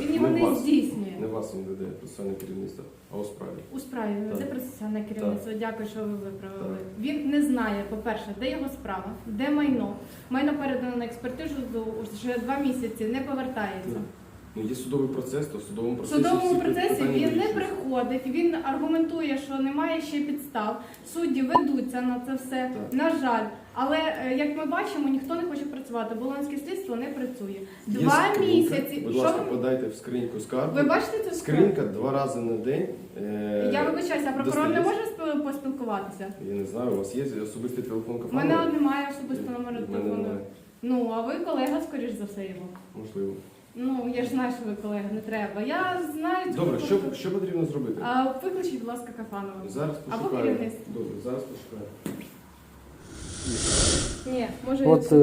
Він його Не не здійснює. Не вас він веде процесуальне керівництво, а у справі. У справі Так. це процесуальне керівництво. Дякую, що ви виправили. Він не знає, по-перше, де його справа, де майно. Майно передано на експертизу вже два місяці, не повертається. Ну, є судовий процес, то в судовому В процесі. судовому всі процесі питання він не вирішуються. приходить, він аргументує, що немає ще підстав. Судді ведуться на це все. Так. На жаль, але е, як ми бачимо, ніхто не хоче працювати. Болонське слідство не працює. Є Два скринька. місяці. Будь Що ласка, ви- подайте в скриньку скаргу. ви бачите цю справу? Скринька два рази на день. е, Я вибачаюся, а прокурор не достається. може спіл- поспілкуватися? Я не знаю, у вас є особистий телефон У мене немає особисто номера У мене телефону. немає. Ну, а ви колега, скоріш за все, його. Можливо. Ну, я ж знаю, що ви колега, не треба. Я знаю Добре, що, що потрібно зробити? А, викличіть, будь ласка, Кафанова. Зараз Або пошукаю. керівництво. Добре, зараз пошукаю. Ні, може От е,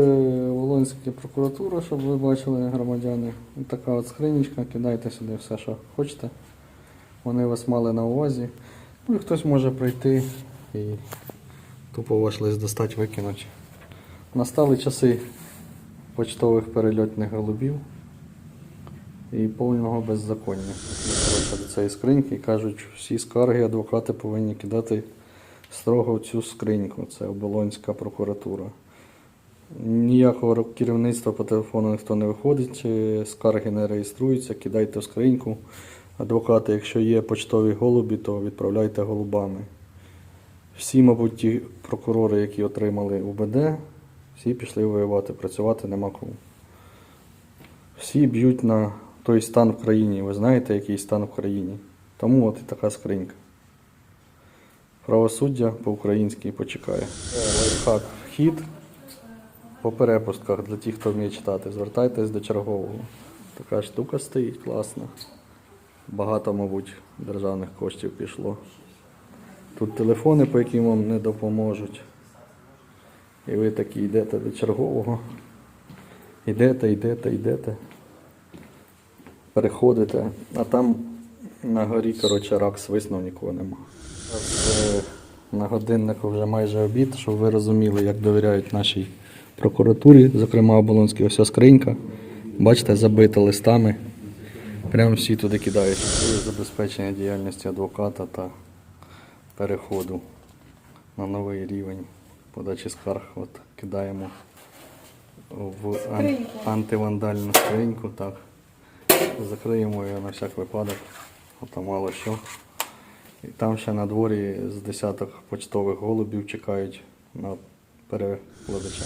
Волинська прокуратура, щоб ви бачили громадяни. Така от скринічка, кидайте сюди все, що хочете. Вони вас мали на увазі. Ну і хтось може прийти і тупо ваш лист достати, викинути. Настали часи почтових перельотних голубів і повного беззаконня. До цієї скриньки кажуть, всі скарги адвокати повинні кидати строго в цю скриньку. Це Оболонська прокуратура. Ніякого керівництва по телефону ніхто не виходить, скарги не реєструються, кидайте в скриньку. Адвокати, якщо є почтові голубі, то відправляйте голубами. Всі, мабуть, ті прокурори, які отримали УБД, всі пішли воювати, працювати нема кому. Всі б'ють на той стан в країні. Ви знаєте, який стан в країні. Тому от і така скринька. Правосуддя по-українськи почекає. Лайфхак вхід по перепустках для тих, хто вміє читати. Звертайтесь до чергового. Така штука стоїть класна. Багато, мабуть, державних коштів пішло. Тут телефони, по яким вам не допоможуть. І ви такі йдете до чергового. Йдете, йдете, йдете. Переходите, а там на горі, коротше, рак свиснув, нікого нема. Е, На годиннику вже майже обід, щоб ви розуміли, як довіряють нашій прокуратурі, зокрема Оболонській, ось скринька. Бачите, забита листами. Прямо всі туди кидають. Забезпечення діяльності адвоката та переходу на новий рівень подачі скарг. От кидаємо в ан- антивандальну скриньку. Так. Закриємо її на всяк випадок, а то мало що. І там ще на дворі з десяток почтових голубів чекають на перекладача.